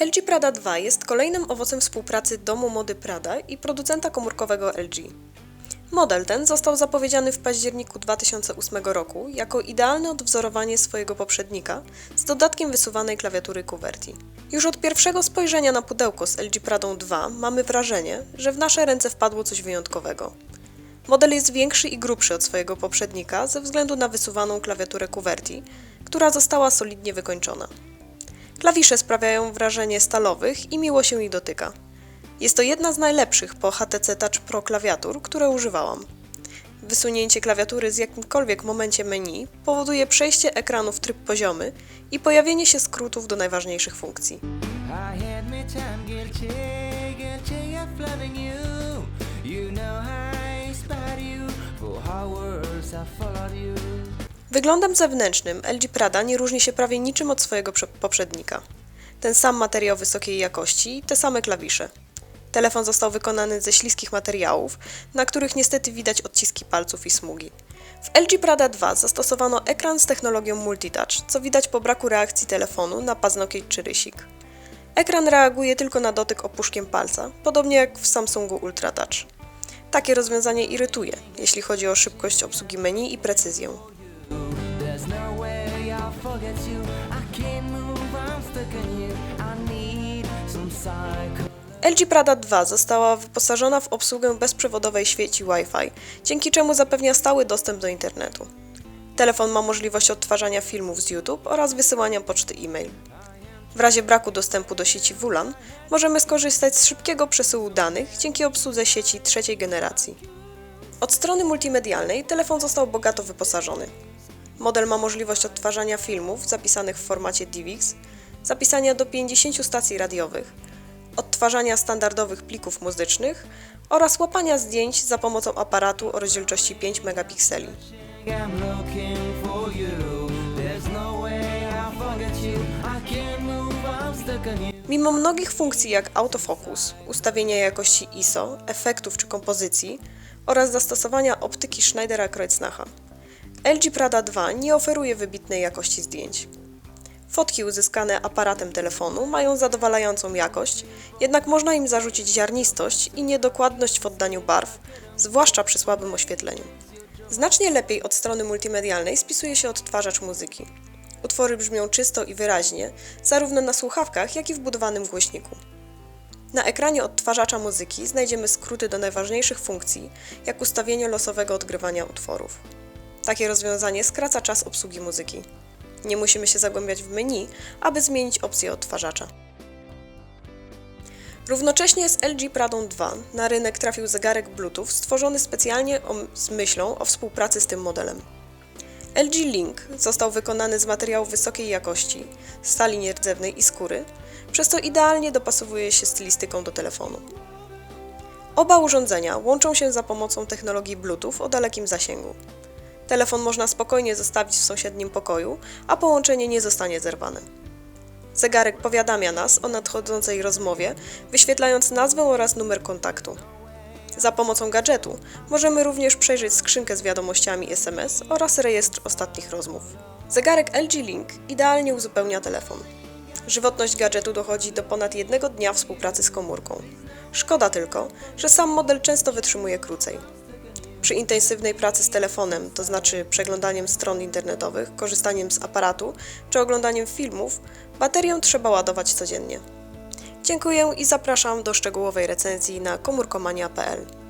LG Prada 2 jest kolejnym owocem współpracy domu mody Prada i producenta komórkowego LG. Model ten został zapowiedziany w październiku 2008 roku jako idealne odwzorowanie swojego poprzednika z dodatkiem wysuwanej klawiatury QWERTY. Już od pierwszego spojrzenia na pudełko z LG Pradą 2 mamy wrażenie, że w nasze ręce wpadło coś wyjątkowego. Model jest większy i grubszy od swojego poprzednika ze względu na wysuwaną klawiaturę QWERTY, która została solidnie wykończona. Klawisze sprawiają wrażenie stalowych i miło się ich dotyka. Jest to jedna z najlepszych po HTC Touch Pro klawiatur, które używałam. Wysunięcie klawiatury z jakimkolwiek momencie menu powoduje przejście ekranu w tryb poziomy i pojawienie się skrótów do najważniejszych funkcji. I. Wyglądem zewnętrznym LG Prada nie różni się prawie niczym od swojego prze- poprzednika. Ten sam materiał wysokiej jakości te same klawisze. Telefon został wykonany ze śliskich materiałów, na których niestety widać odciski palców i smugi. W LG Prada 2 zastosowano ekran z technologią multitouch, co widać po braku reakcji telefonu na paznokieć czy rysik. Ekran reaguje tylko na dotyk opuszkiem palca, podobnie jak w Samsungu Ultra Touch. Takie rozwiązanie irytuje, jeśli chodzi o szybkość obsługi menu i precyzję. Forget you. I can't move, I'm stuck in you. I need some psycho. LG Prada 2 została wyposażona w obsługę bezprzewodowej sieci Wi-Fi, dzięki czemu zapewnia stały dostęp do internetu. Telefon ma możliwość odtwarzania filmów z YouTube oraz wysyłania poczty e-mail. W razie braku dostępu do sieci WLAN możemy skorzystać z szybkiego przesyłu danych dzięki obsłudze sieci trzeciej generacji. Od strony multimedialnej telefon został bogato wyposażony. Model ma możliwość odtwarzania filmów zapisanych w formacie DivX, zapisania do 50 stacji radiowych, odtwarzania standardowych plików muzycznych oraz łapania zdjęć za pomocą aparatu o rozdzielczości 5 megapikseli. Mimo mnogich funkcji jak autofokus, ustawienia jakości ISO, efektów czy kompozycji oraz zastosowania optyki Schneidera-Kreuznacha, LG Prada 2 nie oferuje wybitnej jakości zdjęć. Fotki uzyskane aparatem telefonu mają zadowalającą jakość, jednak można im zarzucić ziarnistość i niedokładność w oddaniu barw, zwłaszcza przy słabym oświetleniu. Znacznie lepiej od strony multimedialnej spisuje się odtwarzacz muzyki. Utwory brzmią czysto i wyraźnie, zarówno na słuchawkach, jak i w budowanym głośniku. Na ekranie odtwarzacza muzyki znajdziemy skróty do najważniejszych funkcji, jak ustawienie losowego odgrywania utworów. Takie rozwiązanie skraca czas obsługi muzyki. Nie musimy się zagłębiać w menu, aby zmienić opcję odtwarzacza. Równocześnie z LG Pradą 2 na rynek trafił zegarek Bluetooth stworzony specjalnie z myślą o współpracy z tym modelem. LG Link został wykonany z materiałów wysokiej jakości, stali nierdzewnej i skóry, przez co idealnie dopasowuje się stylistyką do telefonu. Oba urządzenia łączą się za pomocą technologii Bluetooth o dalekim zasięgu. Telefon można spokojnie zostawić w sąsiednim pokoju, a połączenie nie zostanie zerwane. Zegarek powiadamia nas o nadchodzącej rozmowie, wyświetlając nazwę oraz numer kontaktu. Za pomocą gadżetu możemy również przejrzeć skrzynkę z wiadomościami SMS oraz rejestr ostatnich rozmów. Zegarek LG Link idealnie uzupełnia telefon. Żywotność gadżetu dochodzi do ponad jednego dnia współpracy z komórką. Szkoda tylko, że sam model często wytrzymuje krócej. Przy intensywnej pracy z telefonem, to znaczy przeglądaniem stron internetowych, korzystaniem z aparatu czy oglądaniem filmów, baterię trzeba ładować codziennie. Dziękuję i zapraszam do szczegółowej recenzji na komórkomania.pl.